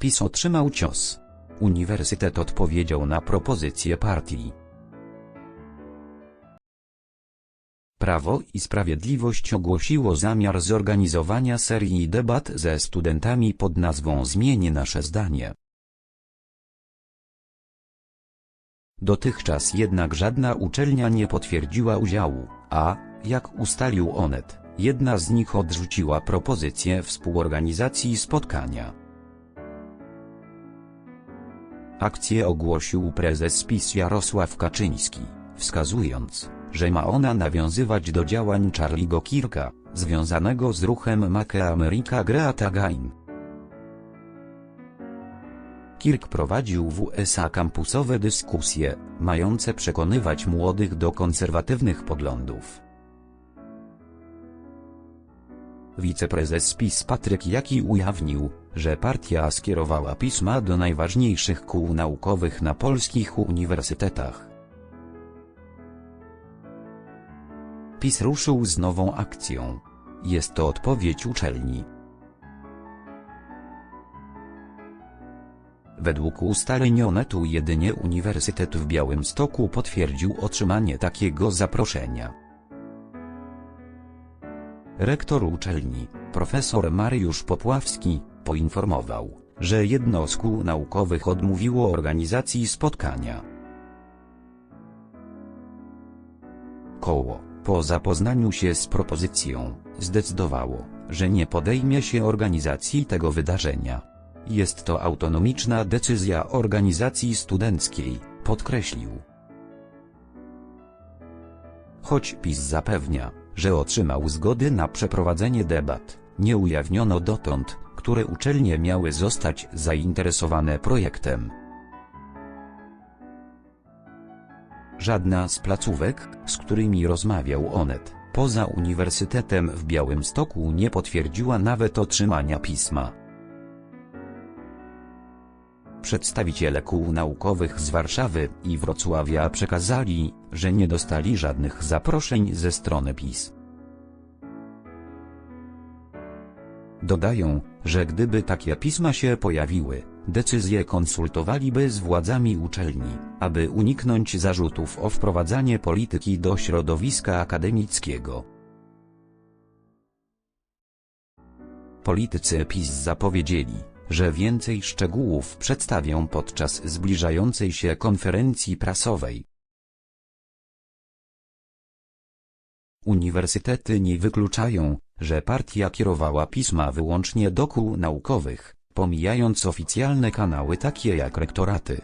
PiS otrzymał cios. Uniwersytet odpowiedział na propozycję partii. Prawo i Sprawiedliwość ogłosiło zamiar zorganizowania serii debat ze studentami pod nazwą Zmień nasze zdanie. Dotychczas jednak żadna uczelnia nie potwierdziła udziału, a, jak ustalił Onet, jedna z nich odrzuciła propozycję współorganizacji spotkania. Akcję ogłosił prezes PiS Jarosław Kaczyński, wskazując, że ma ona nawiązywać do działań Charlie'ego Kirka, związanego z ruchem Make America Great Again. Kirk prowadził w USA kampusowe dyskusje, mające przekonywać młodych do konserwatywnych poglądów. Wiceprezes PiS Patryk Jaki ujawnił, że partia skierowała pisma do najważniejszych kół naukowych na polskich uniwersytetach. PiS ruszył z nową akcją. Jest to odpowiedź uczelni. Według ustaleń Onetu jedynie Uniwersytet w Białymstoku potwierdził otrzymanie takiego zaproszenia. Rektor uczelni, profesor Mariusz Popławski, poinformował, że jedno z kół naukowych odmówiło organizacji spotkania. Koło, po zapoznaniu się z propozycją, zdecydowało, że nie podejmie się organizacji tego wydarzenia. Jest to autonomiczna decyzja organizacji studenckiej, podkreślił. Choć PiS zapewnia, że otrzymał zgody na przeprowadzenie debat, nie ujawniono dotąd, które uczelnie miały zostać zainteresowane projektem. Żadna z placówek, z którymi rozmawiał Onet, poza Uniwersytetem w Białymstoku nie potwierdziła nawet otrzymania pisma. Przedstawiciele kół naukowych z Warszawy i Wrocławia przekazali, że nie dostali żadnych zaproszeń ze strony PiS. Dodają, że gdyby takie pisma się pojawiły, decyzje konsultowaliby z władzami uczelni, aby uniknąć zarzutów o wprowadzanie polityki do środowiska akademickiego. Politycy PiS zapowiedzieli, że więcej szczegółów przedstawią podczas zbliżającej się konferencji prasowej. Uniwersytety nie wykluczają, że partia kierowała pisma wyłącznie do kół naukowych, pomijając oficjalne kanały takie jak rektoraty.